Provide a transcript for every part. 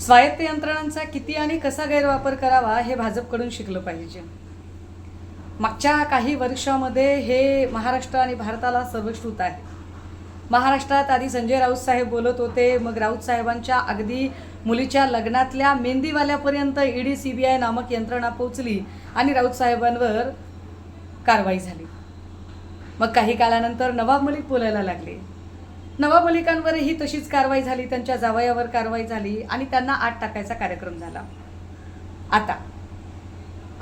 स्वायत्त यंत्रणांचा किती आणि कसा गैरवापर करावा हे भाजपकडून शिकलं पाहिजे. मागच्या काही वर्षामध्ये हे महाराष्ट्र आणि भारताला सर्वश्रुत आहे. महाराष्ट्रात आधी संजय राऊत साहेब बोलत होते मग राऊत साहेबांच्या अगदी मुलीच्या लग्नातल्या मेहंदीवाल्यापर्यंत ईडी सी बी आय नामक यंत्रणा पोचली आणि राऊत साहेबांवर कारवाई झाली. मग काही काळानंतर नवाब मलिक बोलायला लागले. नवाबलिकांवरही तशीच कारवाई झाली त्यांच्या जावयावर कारवाई झाली आणि त्यांना आत टाकायचा कार्यक्रम झाला. आता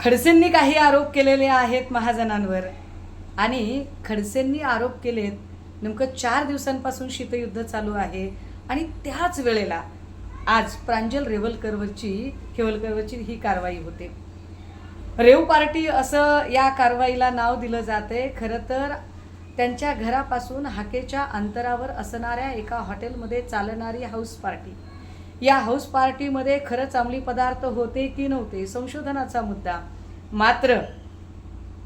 खडसेंनी काही आरोप केलेले आहेत महाजनांवर आणि खडसेंनी आरोप केलेत नेमकं चार दिवसांपासून शीतयुद्ध चालू आहे आणि त्याच वेळेला आज प्रांजल रेवलकरवरची केवलकरवरची ही कारवाई होते. रेव पार्टी असं या कारवाईला नाव दिलं जाते खरं तर त्यांच्या घरापासून हाकेच्या अंतरावर असणाऱ्या एका हॉटेलमध्ये चालणारी हाऊस पार्टी या हाऊस पार्टीमध्ये खरंच अंमली पदार्थ होते की नव्हते संशोधनाचा मुद्दा. मात्र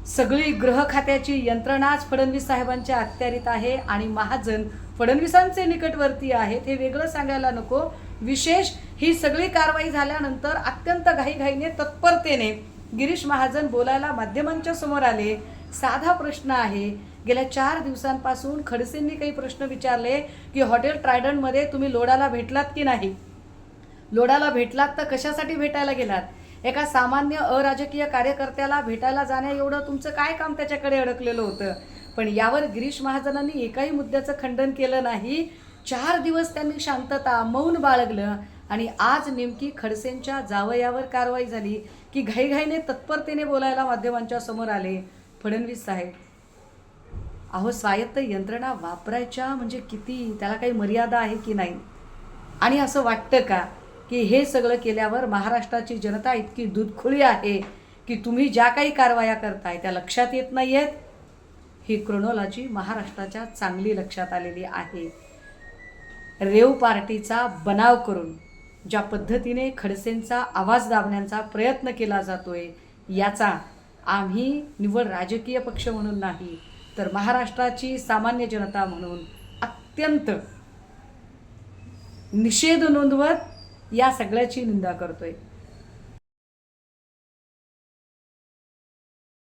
सगळी गृह खात्याची यंत्रणाच फडणवीस साहेबांच्या अखत्यारीत आहे आणि महाजन फडणवीसांचे निकटवर्ती आहेत हे वेगळं सांगायला नको. विशेष ही सगळी कारवाई झाल्यानंतर अत्यंत घाईघाईने तत्परतेने गिरीश महाजन बोलायला माध्यमांच्या समोर आले. साधा प्रश्न आहे. गेल्या चार दिवसांपासून खडसेंनी काही प्रश्न विचारले की हॉटेल ट्रायडनमध्ये तुम्ही लोडाला भेटलात की नाही? लोडाला भेटलात तर कशासाठी भेटायला गेलात? एका सामान्य अराजकीय कार्यकर्त्याला भेटायला जाण्या एवढं तुमचं काय काम त्याच्याकडे अडकलेलं होतं? पण यावर गिरीश महाजनांनी एकाही मुद्द्याचं खंडन केलं नाही. चार दिवस त्यांनी शांतता मौन बाळगलं आणि आज नेमकी खडसेंच्या जावयावर कारवाई झाली की घाईघाईने तत्परतेने बोलायला माध्यमांच्या समोर आले. फडणवीस साहेब. अहो स्वायत्त यंत्रणा वापरायच्या म्हणजे किती? त्याला काही मर्यादा आहे की नाही? आणि असं वाटतं का की हे सगळं केल्यावर महाराष्ट्राची जनता इतकी दुधखुळी आहे की तुम्ही ज्या काही कारवाया करताय त्या लक्षात येत नाही आहेत ही क्रोनॉलॉजी महाराष्ट्राच्या चांगली लक्षात आलेली आहे. रेव पार्टीचा बनाव करून ज्या पद्धतीने खडसेंचा आवाज दाबण्याचा प्रयत्न केला जातोय याचा आम्ही निव्वळ राजकीय पक्ष म्हणून नाही तर महाराष्ट्राची सामान्य जनता म्हणून अत्यंत निषेध नोंदवत या सगळ्याची निंदा करतोय.